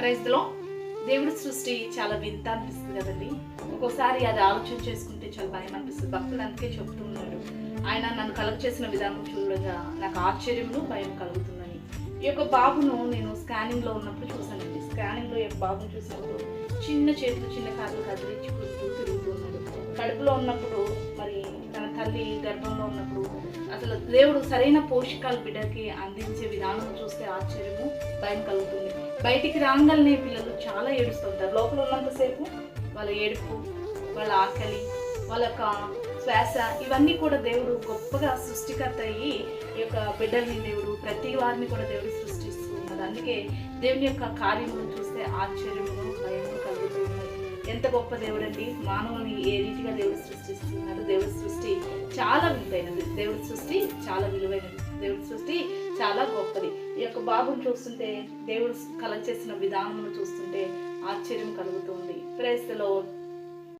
ప్రైజ్లో దేవుడి సృష్టి చాలా వింత అనిపిస్తుంది కదండి. ఒక్కోసారి అది ఆలోచన చేసుకుంటే చాలా భయం అనిపిస్తుంది. భక్తులు అందుకే చెప్తున్నాడు. ఆయన నన్ను కలెక్ట్ చేసిన విధానం చూడగా నాకు ఆశ్చర్యంలో భయం కలుగుతుందని. ఈ యొక్క బాబును నేను స్కానింగ్లో ఉన్నప్పుడు చూశానండి. స్కానింగ్లో ఈ యొక్క బాబును చూసినప్పుడు చిన్న చేతులు చిన్న కాళ్ళు కదిలించుకుంటూ తిరుగుతున్నాడు కడుపులో ఉన్నప్పుడు మరి తన తల్లి గర్భంలో ఉన్నప్పుడు అసలు దేవుడు సరైన పోషకాలు బిడ్డకి అందించే విధానం చూస్తే ఆశ్చర్యము భయం కలుగుతుంది. బయటికి రాగానే పిల్లలు చాలా ఏడుస్తుంటారు. లోపల ఉన్నంతసేపు వాళ్ళ ఏడుపు వాళ్ళ ఆకలి వాళ్ళ యొక్క శ్వాస ఇవన్నీ కూడా దేవుడు గొప్పగా సృష్టికర్త అయ్యి ఈ యొక్క బిడ్డల్ని దేవుడు ప్రతి వారిని కూడా దేవుడు సృష్టిస్తూ ఉన్నారు అందుకే దేవుని యొక్క కార్యములను చూస్తే ఆశ్చర్యము భయము కలుగుతూ ఎంత గొప్ప దేవుడండి. మానవుని ఏ రీతిగా దేవుడు సృష్టిస్తున్నారు? దేవుడి సృష్టి చాలా విలువైనది. దేవుడి సృష్టి చాలా విలువైనది. దేవుడి సృష్టి చాలా గొప్పది. ఈ యొక్క బాబుని చూస్తుంటే దేవుడు కలగ చేసిన విధానమును చూస్తుంటే ఆశ్చర్యం కలుగుతుంది. ప్రేస్తలో